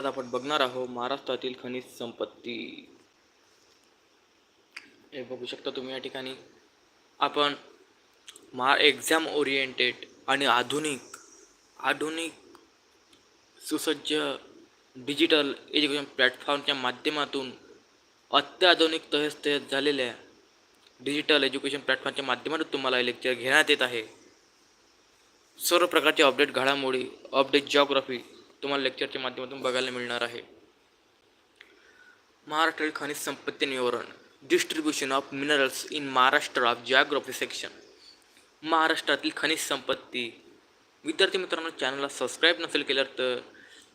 आज आपण बघणार आहोत महाराष्ट्रातील खनिज संपत्ती. हे बघू शकता तुम्ही या ठिकाणी. आपण महा एक्झाम ओरिएंटेड आणि आधुनिक आधुनिक सुसज्ज डिजिटल एज्युकेशन प्लॅटफॉर्मच्या माध्यमातून अत्याधुनिक तहेस तहेस झालेल्या डिजिटल एज्युकेशन प्लॅटफॉर्मच्या माध्यमातून तुम्हाला हे लेक्चर घेण्यात येत आहे. सर्व प्रकारचे अपडेट घडामोडी अपडेट जॉग्राफी तुम्हाला लेक्चरच्या माध्यमातून बघायला मिळणार आहे. महाराष्ट्रातील खनिज संपत्ती निवारण distribution of minerals in Maharashtra of geography section महाराष्ट्रातील खनिज संपत्ती. विद्यार्थी मित्रांनो चॅनलला सबस्क्राईब नसेल केलं तर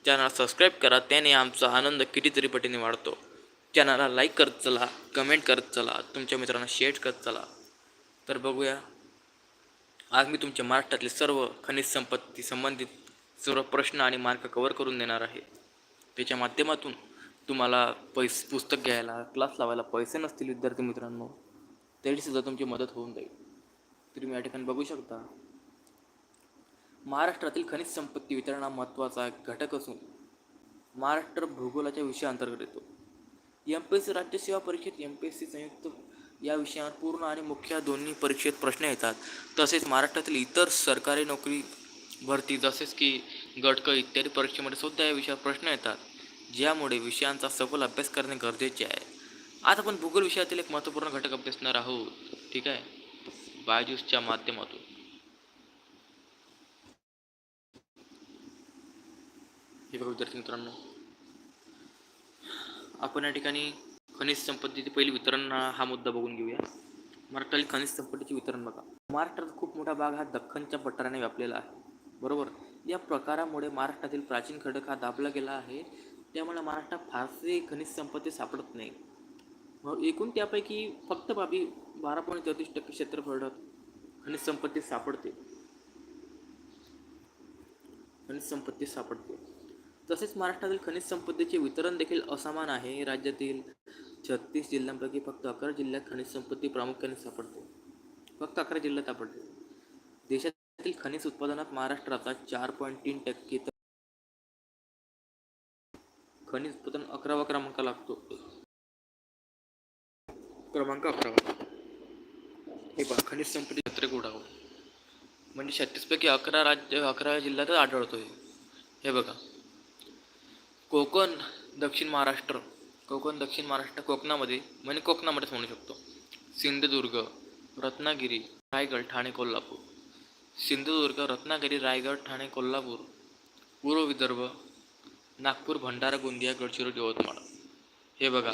चॅनलला सबस्क्राईब करा त्याने आमचा आनंद कितीतरी पटीने वाढतो. चॅनलला लाईक करत चला कमेंट करत चला तुमच्या मित्रांना शेअर करत चला. तर बघूया आज मी तुमच्या महाराष्ट्रातले सर्व खनिज संपत्ती संबंधित सर्व प्रश्न आणि मार्क कवर करून देणार आहे. त्याच्या माध्यमातून तुम्हाला पैस पुस्तक घ्यायला क्लास लावायला पैसे नसतील विद्यार्थी मित्रांनो. तरीसुद्धा तुमची मदत होऊन जाईल. तुम्ही या ठिकाणी बघू शकता. महाराष्ट्रातील खनिज संपत्ती वितरण हा महत्त्वाचा घटक असून महाराष्ट्र भूगोलाच्या विषयाअंतर्गत येतो. एम पी एस सी राज्य सेवा परीक्षेत एम पी एस सी संयुक्त या विषयावर पूर्ण आणि मुख्य दोन्ही परीक्षेत प्रश्न येतात. तसेच महाराष्ट्रातील इतर सरकारी नोकरी भरती जसेच की गटक इत्यादी परीक्षेमध्ये सुद्धा या विषयावर प्रश्न येतात ज्यामुळे विषयांचा सखोल अभ्यास करणे गरजेचे आहे. आज आपण भूगोल विषयातील एक महत्त्वपूर्ण घटक अभ्यासणार आहोत ठीक आहे? बायजूसच्या माध्यमातून. हे बघा विद्यार्थी मित्रांनो. आपण या ठिकाणी खनिज संपत्तीचे पहिले वितरण हा मुद्दा बघून घेऊया. महाराष्ट्रातील खनिज संपत्तीचे वितरण बघा. महाराष्ट्रात खूप मोठा भाग हा दख्खनच्या पठाराने व्यापलेला आहे. बरोबर? या प्रकारामुळे महाराष्ट्रातील प्राचीन खडक हा दाबला गेला आहे. त्यामुळे महाराष्ट्रात फारसे खनिज संपत्ती सापडत नाही. मग एकूण त्यापैकी फक्त बाबी बारा पॉईंट चौतीस टक्के क्षेत्रफळात खनिज संपत्ती सापडते. खनिज संपत्ती सापडते. तसेच महाराष्ट्रातील खनिज संपत्तीचे वितरण देखील असमान आहे. राज्यातील छत्तीस जिल्ह्यांपैकी फक्त अकरा जिल्ह्यात खनिज संपत्ती प्रामुख्याने सापडते. फक्त अकरा जिल्ह्यात सापडते. देशात देशातील खनिज उत्पादनात महाराष्ट्राचा चार पॉईंट तीन टक्के तर खनिज उत्पादन अकरावा क्रमांक लागतो. क्रमांक अकरावा हे पहा खनिज संपत्ती पत्रक उडावं म्हणजे छत्तीसपैकी अकरा राज्य अकरा जिल्ह्यातच आढळतो हे हे बघा. कोकण दक्षिण महाराष्ट्र. कोकण दक्षिण महाराष्ट्र कोकणामध्ये म्हणजे कोकणामध्येच म्हणू शकतो. सिंधुदुर्ग रत्नागिरी रायगड ठाणे कोल्हापूर. सिंधुदुर्ग रत्नागिरी रायगड ठाणे कोल्हापूर पूर्व विदर्भ नागपूर भंडारा गोंदिया गडचिरोली यवतमाळ. हे बघा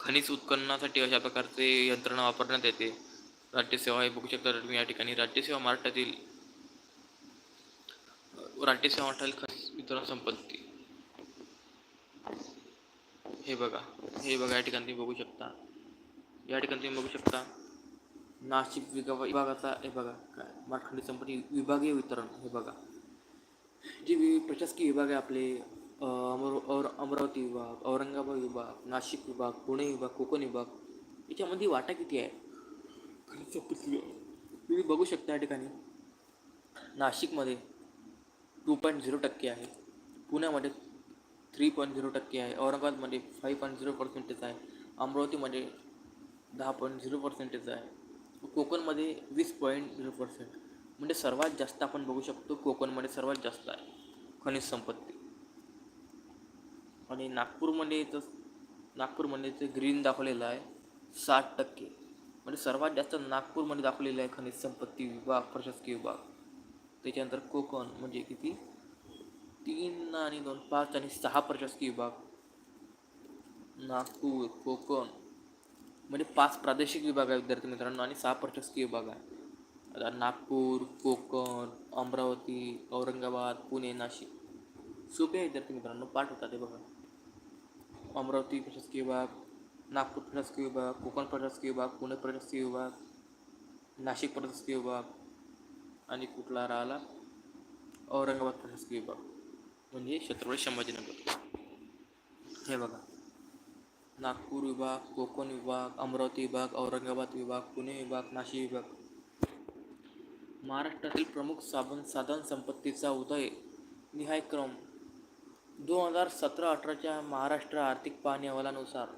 खनिज उत्खननासाठी अशा प्रकारचे यंत्रणा वापरण्यात येते. राज्यसेवा हे बघू शकता तुम्ही या ठिकाणी. राज्यसेवा महाराष्ट्रातील राज्यसेवा महाराष्ट्रातील खनिज वितरण संपत्ती. हे बघा हे बघा या ठिकाणी तुम्ही बघू शकता. या ठिकाणी तुम्ही बघू शकता नाशिक विभाग विभागाचा हे बघा काय मराठवाडी संपत्ती विभागीय वितरण हे बघा. जे वि प्रशासकीय विभाग आहे आपले अमर और अमरावती विभाग औरंगाबाद विभाग नाशिक विभाग पुणे विभाग कोकण विभाग याच्यामध्ये वाटा किती आहे. तुम्ही बघू शकता या ठिकाणी नाशिकमध्ये टू पॉईंट झिरो टक्के आहे पुण्यामध्ये थ्री पॉईंट झिरो टक्के आहे औरंगाबादमध्ये फाईव्ह पॉईंट झिरो पर्सेंटेज आहे अमरावतीमध्ये दहा पॉईंट झिरो पर्सेंटेज आहे. कोकणमध्ये वीस पॉईंट झिरो पर्सेंट म्हणजे सर्वात जास्त आपण बघू शकतो कोकणमध्ये सर्वात जास्त आहे खनिज संपत्ती. आणि नागपूरमध्ये तर नागपूरमध्ये ते ग्रीन दाखवलेलं आहे साठ टक्के. म्हणजे सर्वात जास्त नागपूरमध्ये दाखवलेलं आहे खनिज संपत्ती विभाग प्रशासकीय विभाग. त्याच्यानंतर कोकण म्हणजे किती? तीन आणि दोन पाच आणि सहा प्रशासकीय विभाग. नागपूर कोकण म्हणजे पाच प्रादेशिक विभाग आहे विद्यार्थी मित्रांनो आणि सहा प्रशासकीय विभाग आहे आता नागपूर कोकण अमरावती औरंगाबाद पुणे नाशिक. सोपे आहे विद्यार्थी मित्रांनो पाठ होतात ते बघा. अमरावती प्रशासकीय विभाग नागपूर प्रशासकीय विभाग कोकण प्रशासकीय विभाग पुणे प्रशासकीय विभाग नाशिक प्रशासकीय विभाग आणि कुठला राहिला? औरंगाबाद प्रशासकीय विभाग. म्हणजे छत्रपती संभाजीनगर. हे बघा. नागपूर विभाग कोकण विभाग अमरावती विभाग औरंगाबाद विभाग पुणे विभाग नाशिक विभाग. महाराष्ट्रातील प्रमुख साधन साधन संपत्तीचा उदय निहाय क्रम दोन हजार सतरा अठराच्या महाराष्ट्र आर्थिक पाहणी अहवालानुसार.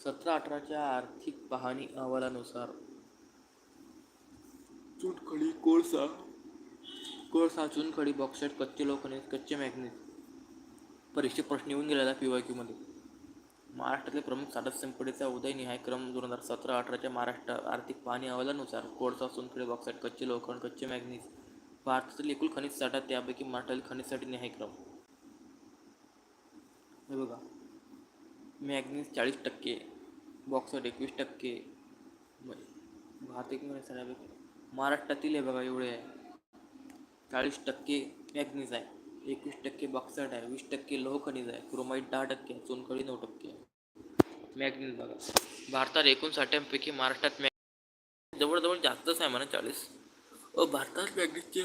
सतरा अठराच्या आर्थिक पाहणी अहवालानुसार. चुनखडी कोळसा. कोळसा चुनखडी बॉक्साईट कच्चे लोखंड कच्चे मॅग्नेट. परीक्षेत प्रश्न येऊन गेलेला पी वाय क्यूमध्ये महाराष्ट्रातले प्रमुख साधक संपत्तीचा उदयनिहाय क्रम दोन हजार सतरा अठराच्या महाराष्ट्र आर्थिक पाहणी अहवालानुसार कोळसा चुनखडी बॉक्साईट कच्चे लोखंड कच्चे मॅग्नीज भारतातील एकूण खनिज साठा त्यापैकी महाराष्ट्रातील खनिजसाठी निहाय क्रम. हे बघा. मॅग्नीज चाळीस टक्के बॉक्साईट एकवीस टक्के भारतीय खनिज साठ्यापैकी महाराष्ट्रातील हे बघा एवढे आहे. चाळीस टक्के मॅग्नीज आहे. एकवीस टक्के बॉक्साईट आहे वीस टक्के लोह खनिज आहे क्रोमाईट दहा टक्के आहे चुनखडी नऊ टक्के. आहे मॅग्नीज बघा. भारतात एकूण साठ्यांपैकी महाराष्ट्रात मॅग जवळजवळ जास्तच आहे म्हणा चाळीस. व भारतात मॅग्नीजचे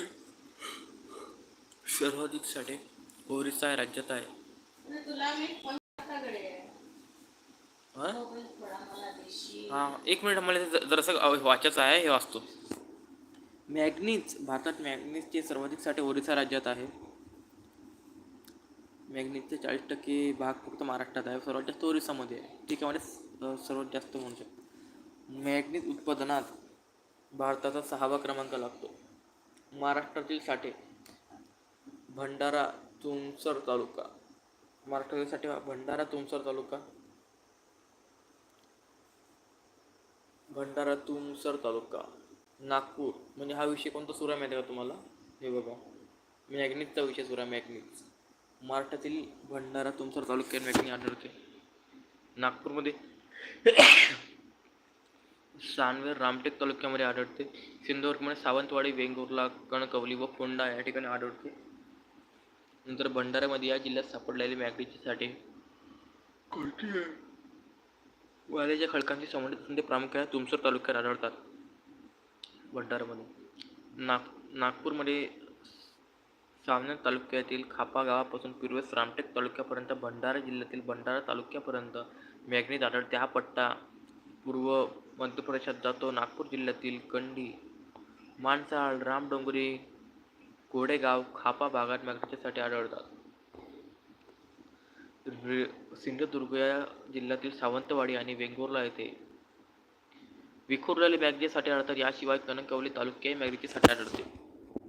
सर्वाधिक साठे ओरिसा या राज्यात आहे. हा? थोडा मला देशी. हा एक मिनिट मला जरासं वाचायचं आहे हे वाचतो. मॅग्नीज भारतात मॅग्नीजचे सर्वाधिक साठे ओरिसा राज्यात आहे. मॅग्नीजचे चाळीस टक्के भाग फक्त महाराष्ट्रात आहे. सर्वात जास्त ओरिसामध्ये आहे. ठीक आहे म्हणजे सर्वात जास्त म्हणू शकतो. मॅग्नीज उत्पादनात भारताचा सहावा क्रमांक लागतो. महाराष्ट्रातील साठे भंडारा तुमसर तालुका. महाराष्ट्रातील साठे भंडारा तुमसर तालुका. भंडारा तुमसर तालुका. नागपूर. म्हणजे हा विषय कोणता सुरा माहिती आहे का तुम्हाला? हे बघा. मॅग्नेटचा विषय सुरा मॅग्नेट. महाराष्ट्रातील भंडारा तुमसर तालुक्यात मॅग्नी आढळते. नागपूरमध्ये सानवेर रामटेक तालुक्यामध्ये आढळते. सिंधुदुर्गमध्ये सावंतवाडी वेंगुर्ला कणकवली व फोंडा या ठिकाणी आढळते. नंतर भंडाऱ्यामध्ये या जिल्ह्यात सापडलेले मॅगडीचे साठे. वाऱ्याच्या खडकांची संबंधित संधी प्रामुख्याने तुमसर तालुक्यात आढळतात. भंडारामध्ये नाग नागपूरमध्ये सावनेर तालुक्यातील खापा गावापासून पूर्वेस रामटेक तालुक्यापर्यंत भंडारा जिल्ह्यातील भंडारा तालुक्यापर्यंत मॅग्नीज आढळते हा पट्टा पूर्व मध्य प्रदेशात जातो. नागपूर जिल्ह्यातील कंडी माणसाळ रामडोंगरी कोडेगाव खापा भागात मॅग्नेटसाठी आढळतात. सिंधुदुर्ग या जिल्ह्यातील सावंतवाडी आणि वेंगुर्ला येथे विखुरलेले मॅग्नेसाठी आढळतात. याशिवाय कणकवली तालुक्याही मॅग्नेटीसाठी आढळते.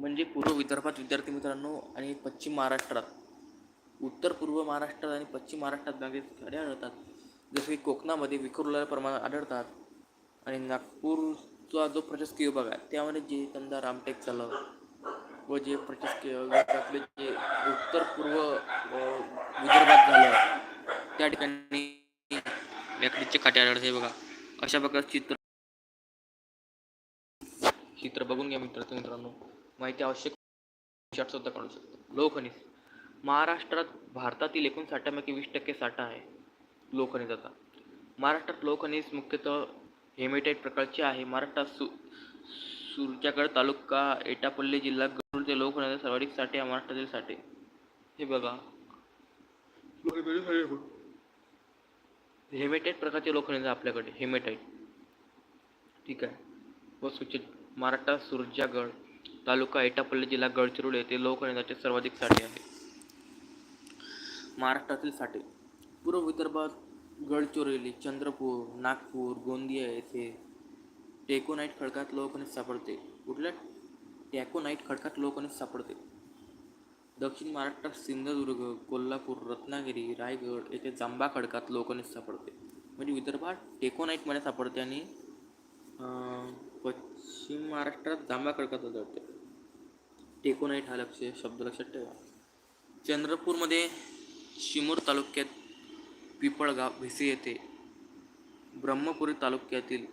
म्हणजे पूर्व विदर्भात विद्यार्थी मित्रांनो आणि पश्चिम महाराष्ट्रात उत्तर पूर्व महाराष्ट्रात आणि पश्चिम महाराष्ट्रात मॅग्नेटी आढळतात. जसे की कोकणामध्ये विखुरलेल्या प्रमाणात आढळतात आणि नागपूरचा जो प्रशासकीय विभाग आहे त्यामध्ये जे समजा रामटेक झालं व जे प्रशासकीय विभागातले जे उत्तर पूर्व विदर्भात झालं त्या ठिकाणी लाकडीचे काटे आढळते हे बघा अशा प्रकारचे चित्र चित्र बघून घ्या मित्र मित्रांनो. माहिती आवश्यक सुद्धा काढू शकतो. लोहखनिज महाराष्ट्रात भारतातील एकूण साठ्यापैकी वीस टक्के साठा आहे. लोहखनिजाचा महाराष्ट्रात लोहखनिज मुख्यतः हेमेटाईट प्रकारचे आहे. महाराष्ट्रात सु सुरजागड तालुका एटापल्ली जिल्हा गरुड ते लोहखनिजाचे सर्वाधिक साठे आहे महाराष्ट्रातील साठे. हे बघा. हेमेटाईट प्रकारचे लोखंड आपल्याकडे. हेमेटाईट ठीक आहे. व सूचित महाराष्ट्रात सुरजागड तालुका एटापल्ली जिल्हा गडचिरोली येथे लोखंडाचे सर्वाधिक साठे आहे. महाराष्ट्रातील साठे. पूर्व विदर्भात गडचिरोली चंद्रपूर नागपूर गोंदिया येथे टेकोनाईट खडकात लोकनेत सापडते. कुठल्या टॅकोनाईट खडकात लोकनेत सापडते? दक्षिण महाराष्ट्रात सिंधुदुर्ग कोल्हापूर रत्नागिरी रायगड येथे जांबा खडकात लोकनेत सापडते. म्हणजे विदर्भात टेकोनाईटमध्ये सापडते आणि पश्चिम महाराष्ट्रात जांबा खडकात आढळते. टेकोनाईट हा लक्ष शब्द लक्षात ठेवा. चंद्रपूरमध्ये शिमूर तालुक्यात पिपळगाव भिसे येथे ब्रह्मपुरी तालुक्यातील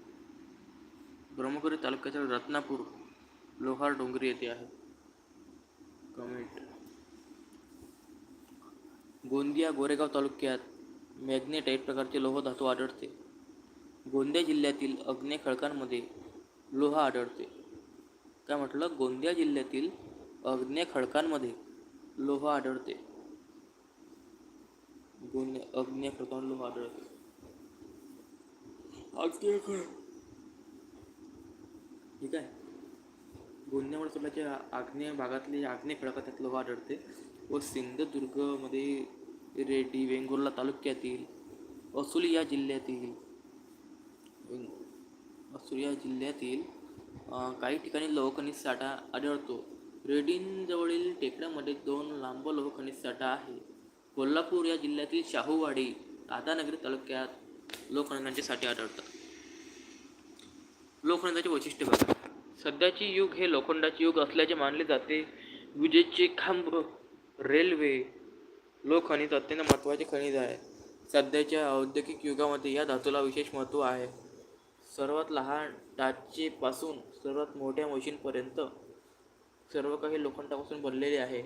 ब्रह्मपुरी तालुक्यातील रत्नापूर लोहार डोंगरी येथे आहे. कमेंट. गोंदिया गोरेगाव तालुक्यात मॅग्नेटाईट प्रकारचे लोह धातू आढळते. गोंदिया जिल्ह्यातील अग्नेय खडकांमध्ये लोह आढळते. काय म्हटलं? गोंदिया जिल्ह्यातील अग्नेय खडकांमध्ये लोह आढळते. गोंदिया अग्नेय खडकांमध्ये लोह आढळते. खडक ठीक आहे. गोंदियामुळे सोडल्याच्या आग्नेय भागातले आग्नेय खडकात त्यात लोह आढळते व सिंधुदुर्गमध्ये रेड्डी वेंगुर्ला तालुक्यातील असूल या जिल्ह्यातील असूल जिल्ह्यातील काही ठिकाणी लोहखनिज साठा आढळतो. रेडिनजवळील टेकड्यामध्ये दोन लांब लोहखनिज साठा आहे. कोल्हापूर या जिल्ह्यातील शाहूवाडी राधानगरी तालुक्यात लोहखनिजांचे साठे आढळतात. लोखंडाचे वैशिष्ट्य बघा. सध्याचे युग हे लोखंडाचे युग असल्याचे मानले जाते. विजेचे खांब रेल्वे लोखनिज अत्यंत महत्त्वाचे खनिज आहे. सध्याच्या औद्योगिक युगामध्ये या धातूला विशेष महत्त्व आहे. सर्वात लहान टाचेपासून सर्वात मोठ्या मशीनपर्यंत सर्व काही लोखंडापासून बनलेले आहे.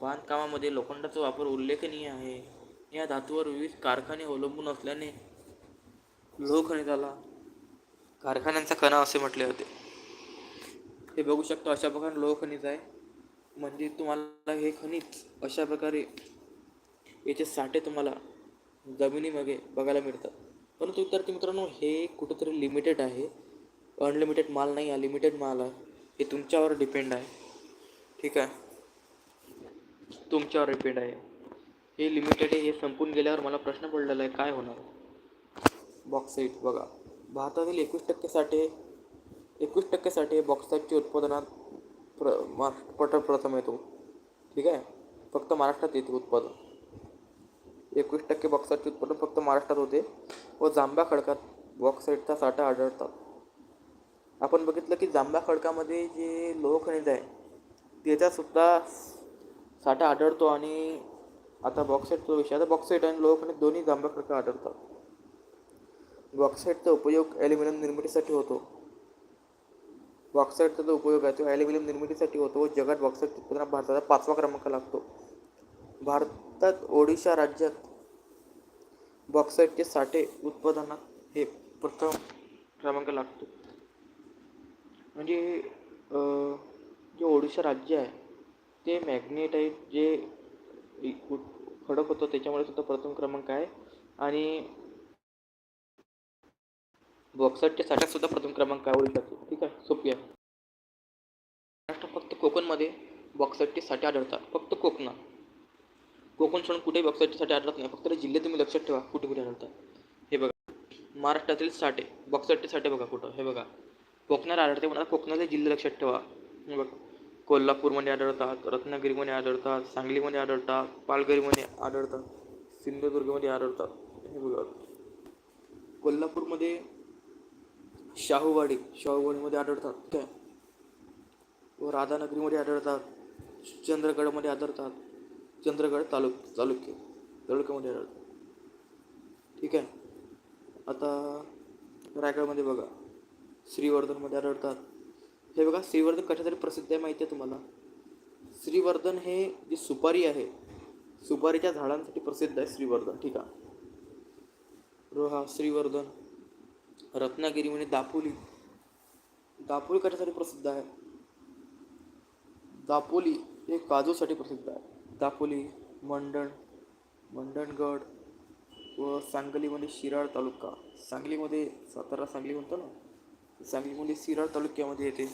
बांधकामामध्ये लोखंडाचा वापर उल्लेखनीय आहे. या धातूवर विविध कारखाने अवलंबून असल्याने लोहखनिजाला कारखान्यांचा कणा असे म्हटले होते हे बघू शकतो अशा प्रकारे लोहखनिज आहे. म्हणजे तुम्हाला हे खनिज अशा प्रकारे याचे साठे तुम्हाला जमिनीमध्ये बघायला मिळतात. परंतु विद्यार्थी मित्रांनो हे कुठंतरी लिमिटेड आहे. अनलिमिटेड माल नाही आहे. लिमिटेड माल आहे. हे तुमच्यावर डिपेंड आहे. ठीक आहे? तुमच्यावर डिपेंड आहे. हे लिमिटेड आहे. हे संपून गेल्यावर मला प्रश्न पडलेला आहे काय होणार? बॉक्साईट बघा. भारतातील एकवीस टक्के साठे एकवीस टक्के साठे बॉक्साईटच्या उत्पादनात प्र महाराष्ट्र प्रथम येतो. ठीक आहे? फक्त महाराष्ट्रात येते उत्पादन. एकवीस टक्के बॉक्साईटचे उत्पादन फक्त महाराष्ट्रात होते व जांभ्या खडकात बॉक्साईटचा साठा आढळतात. आपण बघितलं की जांभ्या खडकामध्ये जे लोहखनिज आहे त्याचासुद्धा साठा आढळतो आणि आता बॉक्साईटचा विषय आता बॉक्साईट आणि लोहखनिज दोन्ही जांभ्या खडक आढळतात. बॉक्साईटचा उपयोग ॲल्युमिनियम निर्मितीसाठी होतो. बॉक्साईटचा जो उपयोग आहे तो ॲल्युमिनियम निर्मितीसाठी होतो व जगात बॉक्साईट उत्पादनात भारताचा पाचवा क्रमांक लागतो. भारतात ओडिशा राज्यात बॉक्साईटचे साठे उत्पादनात हे प्रथम क्रमांक लागतो. म्हणजे जे ओडिशा राज्य आहे ते मॅग्नेटाईट जे खडक होतं त्याच्यामुळे सुद्धा प्रथम क्रमांक आहे. आणि बॉक्साईटच्या साठ्यात सुद्धा प्रथम क्रमांक आहे ओडिशाचे. ठीक आहे सोपी आहे. महाराष्ट्र फक्त कोकणमध्ये बॉक्साईटचे साठे आढळतात फक्त कोकणात. कोकण सोडून कुठेही बॉक्साईटचे आढळत नाही. फक्त जिल्हे तुम्ही लक्षात ठेवा कुठे कुठे आढळतात हे बघा. महाराष्ट्रातील साठे बॉक्साईटचे साठे बघा कुठं. हे बघा. कोकणात आढळते म्हणा कोकणातले जिल्हे लक्षात ठेवा. हे बघा. कोल्हापूरमध्ये आढळतात रत्नागिरीमध्ये आढळतात सांगलीमध्ये आढळतात पालघरीमध्ये आढळतात सिंधुदुर्गमध्ये आढळतात. हे बघा. कोल्हापूरमध्ये शाहूवाडी शाहूवाडीमध्ये आढळतात. काय? व राधानगरीमध्ये आढळतात. चंद्रगडमध्ये आढळतात. चंद्रगड तालुक तालुक्य तालुक्यामध्ये आढळतात ठीक आहे. आता रायगडमध्ये बघा. श्रीवर्धनमध्ये आढळतात. हे बघा श्रीवर्धन कशासाठी प्रसिद्ध आहे माहिती आहे तुम्हाला? श्रीवर्धन हे जी सुपारी आहे सुपारीच्या झाडांसाठी प्रसिद्ध आहे श्रीवर्धन. ठीक आहे. रोहा श्रीवर्धन रत्नागिरी म्हणजे दापोली. दापोली कशासाठी प्रसिद्ध आहे? दापोली हे काजूसाठी प्रसिद्ध आहे. दापोली मंडण मंडणगड व सांगलीमध्ये शिराळ तालुका. सांगलीमध्ये सातारा सांगली म्हणतो ना सांगलीमध्ये शिराळ तालुक्यामध्ये येते.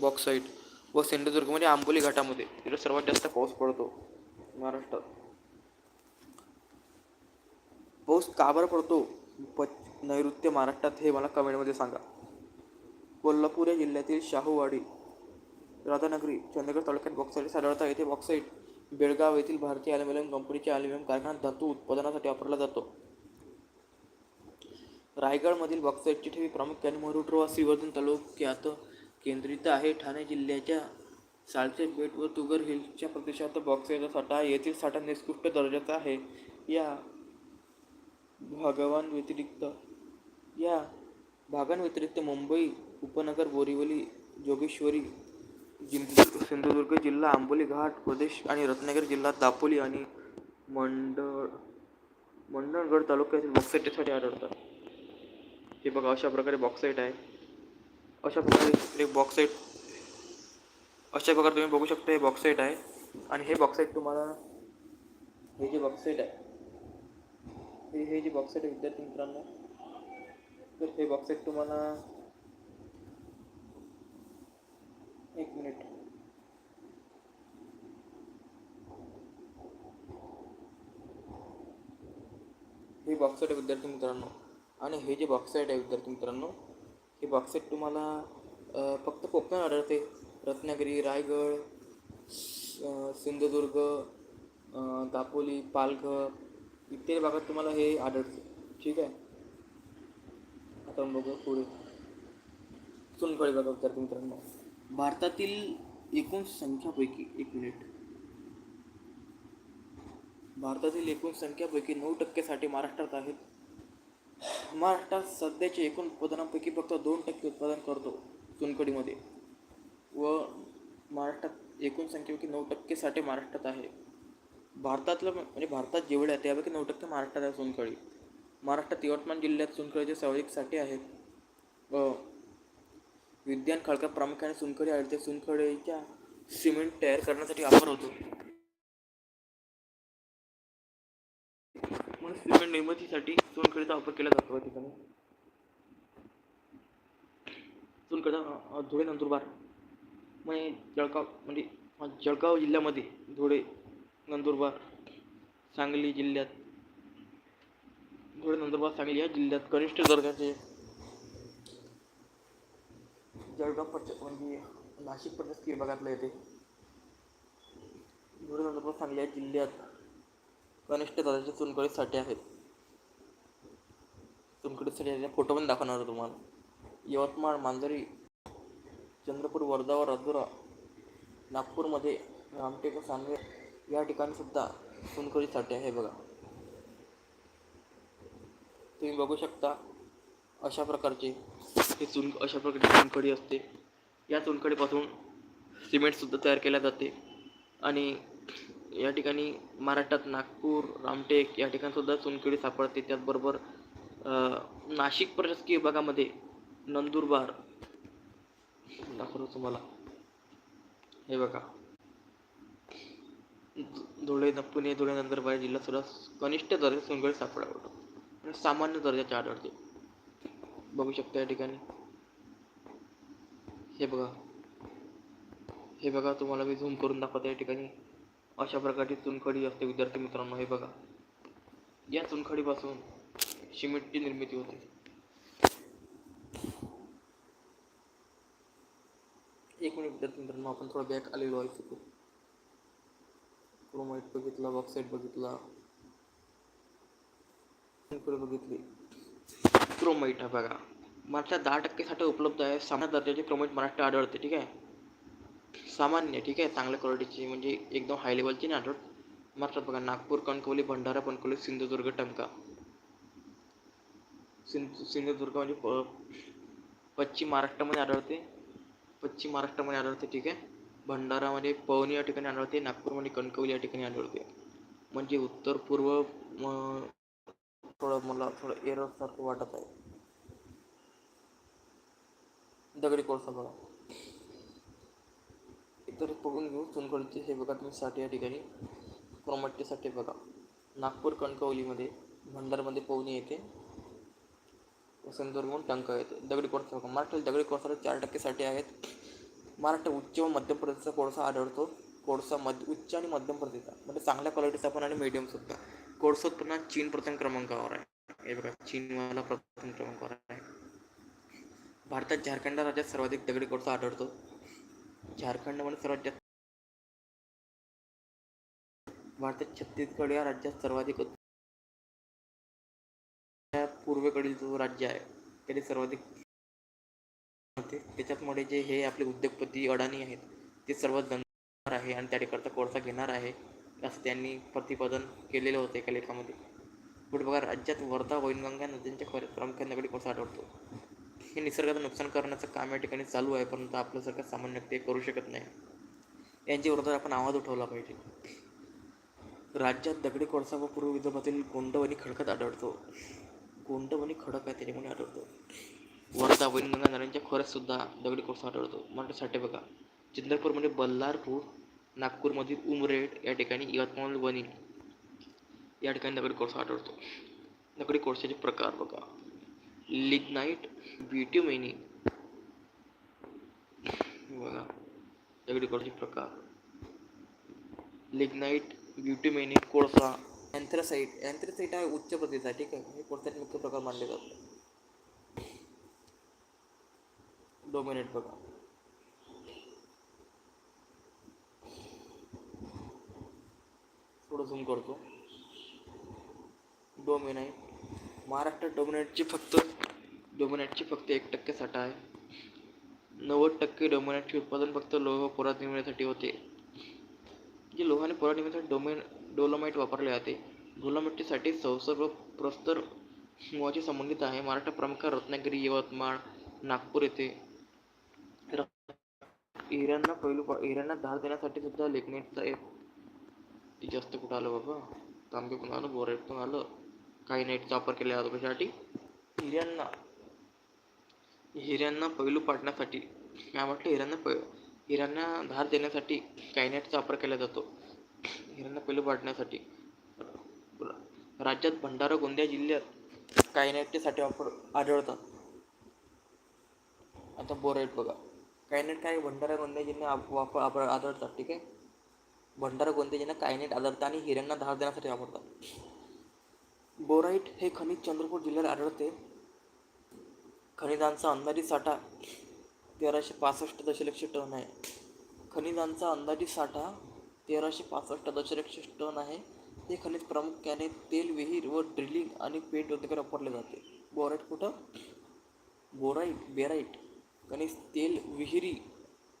बॉक्साईट व सिंधुदुर्गमध्ये आंबोली घाटामध्ये. तिथे सर्वात जास्त पाऊस पडतो महाराष्ट्रात. पाऊस का बरं पडतो? प नैऋत्य महाराष्ट्रात हे मला कमेंटमध्ये सांगा. कोल्हापूर या जिल्ह्यातील शाहूवाडी राधानगरी चंदगड तालुक्यात बॉक्साईट साढळता येथे बॉक्साईट बेळगाव येथील भारतीय ॲल्युमिनियम कंपनीच्या ॲल्युमिनियम कारखान्यात धातू उत्पादनासाठी वापरला जातो. रायगडमधील बॉक्साईटची ठेवी प्रामुख्याने मरुड व श्रीवर्धन तालुक्यात केंद्रित आहे. ठाणे जिल्ह्याच्या सालचे बेट व तुगर हिल्सच्या प्रदेशात बॉक्साईटचा साठा येथील साठा निकृष्ट दर्जाचा आहे. या भागावान व्यतिरिक्त या भागांव्यतिरिक्त मुंबई उपनगर बोरिवली जोगेश्वरी जिंतूर सिंधुदुर्ग जिल्हा आंबोली घाट प्रदेश आणि रत्नागिरी जिल्हा दापोली आणि मंडळ मंडणगड तालुक्यातील बॉक्साईटसाठी आढळतात. हे बघा अशा प्रकारे बॉक्साईट आहे. अशा प्रकारे एक बॉक्साईट अशा प्रकारे तुम्ही बघू शकता हे बॉक्साईट आहे. आणि हे बॉक्साईट तुम्हाला हे जे बॉक्साईट आहे हे हे जे बॉक्साईट आहे विद्यार्थी मित्रांनो तर हे बॉक्साईट तुम्हाला एक मिनिट. हे बॉक्सेट आहे विद्यार्थी मित्रांनो. आणि हे जे बॉक्साईट आहे विद्यार्थी मित्रांनो हे बॉक्सेट तुम्हाला फक्त कोकणात आढळते. रत्नागिरी रायगड सिंधुदुर्ग दापोली पालघर इत्यादी भागात तुम्हाला हे आढळते. ठीक आहे? आता बघू पुढे. चुनखडी बघा विद्यार्थी मित्रांनो. भारतातील एकूण संख्यापैकी एक मिनिट. भारतातील एकूण संख्यापैकी नऊ टक्केसाठी महाराष्ट्रात आहेत. महाराष्ट्रात सध्याच्या एकूण उत्पादनापैकी फक्त दोन टक्के उत्पादन करतो चुनखडीमध्ये. व महाराष्ट्रात एकूण संख्येपैकी नऊ टक्केसाठी महाराष्ट्रात आहे. भारतातलं म्हणजे भारतात जेवढे आहे त्यापैकी नऊ टक्के महाराष्ट्रात आहे चुनकळी महाराष्ट्रात यवतमाळ जिल्ह्यात चुनखडीचे सर्वाधिक साठे आहेत विद्यान विज्ञान खडका प्रामुख्याने चुनखडी आढळते चुनखडीच्या सिमेंट तयार करण्यासाठी वापर होतो. म्हणून सिमेंट निर्मितीसाठी चुनखडीचा वापर केला जातो. या ठिकाणी. चुनखडा धुळे नंदुरबार. म्हणजे जळगाव म्हणजे जळगाव जिल्ह्यामध्ये धुळे नंदुरबार सांगली जिल्ह्यात धुळे नंदुरबार सांगली या जिल्ह्यात कनिष्ठ दर्जाचे जळगाव पच म्हणजे नाशिक प्रशासकीय विभागातलं येते धुळे सांगली या जिल्ह्यात कनिष्ठ दर्जाचे चुनखडीसाठी आहेत. चुनखडीसाठी फोटो पण दाखवणार आहे तुम्हाला. यवतमाळ मांजरी चंद्रपूर वर्धा व राजुरा नागपूरमध्ये रामटेक व या ठिकाणी सुद्धा चुनखडीसाठी आहे बघा. तुम्ही बघू शकता अशा प्रकारचे हे चुन अशा प्रकारची चुनखडी असते. या चुनखडीपासून सिमेंटसुद्धा तयार केल्या जाते. आणि या ठिकाणी महाराष्ट्रात नागपूर रामटेक या ठिकाणीसुद्धा चुनखडी सापडते. त्याचबरोबर नाशिक प्रशासकीय विभागामध्ये नंदुरबार. दाखवतो तुम्हाला. हे बघा. धुळे न- पुणे धुळे नंदुरबार जिल्ह्यात सुद्धा कनिष्ठ दर्जा चुनखडी सापडतो सामान्य दर्जाचे आढळते. बघू शकता या ठिकाणी. हे बघा. हे बघा तुम्हाला मी झूम करून दाखवतो या ठिकाणी. अशा प्रकारची चुनखडी असते विद्यार्थी मित्रांनो हे बघा. या चुनखडीपासून सिमेंटची निर्मिती होते. एक मिनिट विद्यार्थी मित्रांनो आपण थोडं बॅक आलेलो आहे तिथे क्रोमाईट बघितला बॉक्साईट बघितला. बघितली. क्रोमाईट आहे बघा. महाराष्ट्रात दहा टक्केसाठी उपलब्ध आहे. सामान्य दर्जाचे क्रोमाईट महाराष्ट्रात आढळते ठीक आहे? सामान्य ठीक आहे? चांगल्या क्वालिटीची म्हणजे एकदम हाय लेवलची नाही आढळत. महाराष्ट्रात बघा नागपूर कणकवली भंडारा कणकवली सिंधुदुर्ग टंका. सिंधु सिंधुदुर्ग म्हणजे प पश्चिम महाराष्ट्रामध्ये आढळते. पश्चिम महाराष्ट्रामध्ये आढळते ठीक आहे? भंडारामध्ये पवनी या ठिकाणी आढळते. नागपूरमध्ये कणकवली या ठिकाणी आढळते. म्हणजे उत्तर पूर्व म, थोडं मला थोडं एररसारखं वाटत आहे. दगडी कोळसा बघा. इतर बघून घेऊ. चुनखडीचे हे बघा तुम्ही साठी या ठिकाणी. क्रोमट्टीसाठी बघा. नागपूर कणकवलीमध्ये भंडारमध्ये पवनी येते. सिंधुदुर्गहून टंका येते. दगडी कोळसा बघा. महाराष्ट्रात दगडी कोळसाला चार टक्के साठी आहेत. महाराष्ट्र उच्च व मध्यम प्रदेशचा कोळसा आढळतो. कोळसा मध्य उच्च आणि मध्यम प्रदेशचा. म्हणजे चांगल्या क्वालिटीचा पण आणि मीडियम सुद्धा कोळसा उत्पन्नात चीन प्रथम क्रमांकावर आहे. हे बघा चीनवाला प्रथम क्रमांकावर आहे. भारतात झारखंड राज्यात सर्वाधिक दगडी कोळसा आढळतो. झारखंडमध्ये सर्वात जास्त भारतात छत्तीसगड या राज्यात सर्वाधिक पूर्वेकडील जो राज्य आहे त्याने सर्वाधिक होते त्याच्यामुळे जे हे आपले उद्योगपती अडाणी आहेत ते सर्वात दंगणार आहे आणि त्याकरता कोळसा घेणार आहे. असं त्यांनी प्रतिपादन केलेलं होतं एका लेखामध्ये. पुढे बघा राज्यात वर्धा वैनगंगा नद्यांच्या खोऱ्यात प्रामुख्याने दगडी कोळसा आढळतो. हे निसर्गाचं नुकसान करण्याचं काम या ठिकाणी चालू आहे परंतु आपलं सरकार सामान्य ते करू शकत नाही. यांच्या विरोधात आपण आवाज उठवला पाहिजे. राज्यात दगडी कोळसा व पूर्व विदर्भातील गोंडवणी खडकात आढळतो. गोंडवणी खडक आहे त्याच्यामुळे आढळतो. वर्धा वैनगंगा नद्यांच्या खोऱ्यात सुद्धा दगडी कोळसा आढळतो. मराठीसाठी बघा. चंद्रपूरमध्ये बल्लारपूर नागपूरमधील उमरेड या ठिकाणी यवतमाळ वणी या ठिकाणी दगडी कोळसा आढळतो. दगडी कोळशाचे प्रकार बघा. लिग्नाईट ब्युट्युमेनी बघा. दगडी कोळशाचे प्रकार. लिग्नाईट ब्युट्युमेनी कोळसा. अँथ्रासाईट अँथ्रासाईट हा उच्च प्रतीचा आहे ठीक आहे. हे कोळसाचे मुख्य प्रकार मानले जातात. डोमिनेट बघा. थोडं झूम करतो. डोमिनाईट महाराष्ट्र डोमिनेटची फक्त डोमिनेटची फक्त एक टक्के साठा आहे. नव्वद टक्के डोमिनेटचे उत्पादन फक्त लोह पोरात निर्मितीसाठी होते. जे लोहाने पोरात निर्मितीसाठी डोमेन डोलोमाइट वापरले जाते. डोलोमाइटसाठी संसर्ग प्रस्तर मुळाशी संबंधित आहे. महाराष्ट्र प्रमुख रत्नागिरी यवतमाळ नागपूर येथे र- हिऱ्यांना पैलू हिऱ्यांना धार देण्यासाठी सुद्धा लेखनेटचा एक जास्त कुठं आलं बाबा? तांबे पण आलं? बोरेट पण आलं? काही नाईटचा वापर केला जातो कशासाठी? हिऱ्यांना. हिऱ्यांना पैलू पाडण्यासाठी. काय म्हटलं हिऱ्यांना पै हिऱ्यांना धार देण्यासाठी कायनेटचा वापर केला जातो. हिऱ्यांना पैलू पाडण्यासाठी. राज्यात भंडारा गोंदिया जिल्ह्यात कायनेटचे वापर आढळतात. आता बोराईट बघा. कायनेट काय भंडारा गोंदिया जिल्ह्यात वापर आढळतात ठीक आहे? भंडारा गोंदिया कायनेट आढळतात आणि हिऱ्यांना धार देण्यासाठी वापरतात. बोराईट हे खनिज चंद्रपूर जिल्ह्यात आढळते. खनिजांचा अंदाजित साठा तेराशे पासष्ट दशलक्ष टन आहे. खनिजांचा अंदाजित साठा तेराशे पासष्ट दशलक्ष टन आहे. हे खनिज प्रामुख्याने तेल विहीर व ड्रिलिंग आणि पेंट उद्योगात वापरले जाते. बोराईट कुठं? बोराईट बेराईट खनिज तेल विहिरी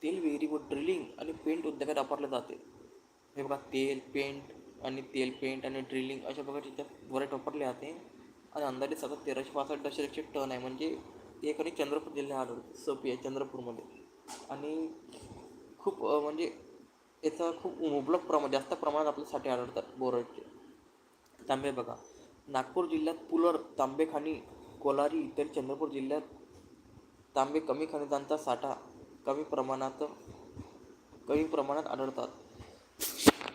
तेल विहिरी व ड्रिलिंग आणि पेंट उद्योगात वापरले जाते. हे बघा तेल पेंट आणि तेल पेंट आणि ड्रिलिंग अशा प्रकारचे त्यात बोराईट वापरले जाते. आणि अंदाजे सतत तेराशे पासष्ट दशलक्ष टन आहे. म्हणजे एक आणि चंद्रपूर जिल्ह्यात आढळतो. सपी आहे चंद्रपूरमध्ये. आणि खूप म्हणजे याचा खूप मुबलक प्रमाण जास्त प्रमाणात आपल्यासाठी आढळतात बोराईटचे तांबे बघा. नागपूर जिल्ह्यात पुलर तांबेखाणी कोलारी तर चंद्रपूर जिल्ह्यात तांबे कमी खनिजांचा साठा कमी प्रमाणात कमी प्रमाणात आढळतात.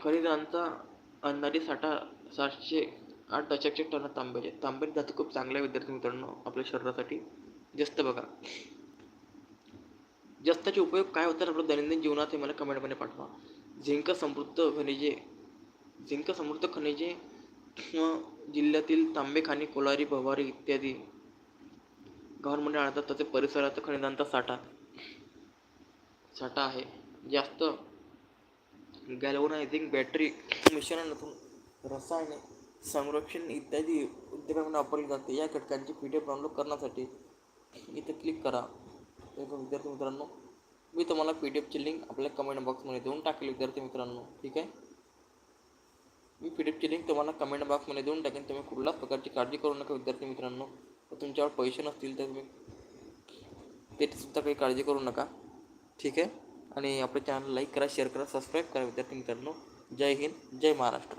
खनिजांचा अंदाजे साठा सातशे आठ दशलक्ष टन तांब्याचे तांबे धातू खूप चांगल्या विद्यार्थी मित्रांनो आपल्या शरीरासाठी. जास्त बघा. जास्ताचे उपयोग काय होतात आपल्या दैनंदिन जीवनात हे मला कमेंटमध्ये पाठवा. झिंक समृद्ध खनिजे झिंक समृद्ध खनिजे जिल्ह्यातील तांबेखानी कोलारी भवारी इत्यादी गव्हर्नमेंट आणतात तसे परिसरात खनिजांचा साठा साठा आहे. जास्त गॅल्वनायझिंग बॅटरी मिश्रणातून रसायने संरक्षण इत्यादी उद्योगांमध्ये वापरली जाते. या घटकांची पी डी एफ डाउनलोड करण्यासाठी इथे क्लिक करा. विद्यार्थी मित्रांनो मी तुम्हाला पी डी एफची लिंक आपल्या कमेंट बॉक्समध्ये देऊन टाकेल विद्यार्थी मित्रांनो. ठीक आहे? मी पी डी एफची लिंक तुम्हाला कमेंट बॉक्समध्ये देऊन टाकेन. तुम्ही कुठल्याच प्रकारची काळजी करू नका विद्यार्थी मित्रांनो. तुमच्यावर पैसे नसतील तर तुम्ही त्याचीसुद्धा काही काळजी करू नका. ठीक आहे? आणि आपल्या चॅनल लाईक करा शेअर करा सबस्क्राईब करा विद्यार्थी मित्रांनो. जय हिंद जय महाराष्ट्र.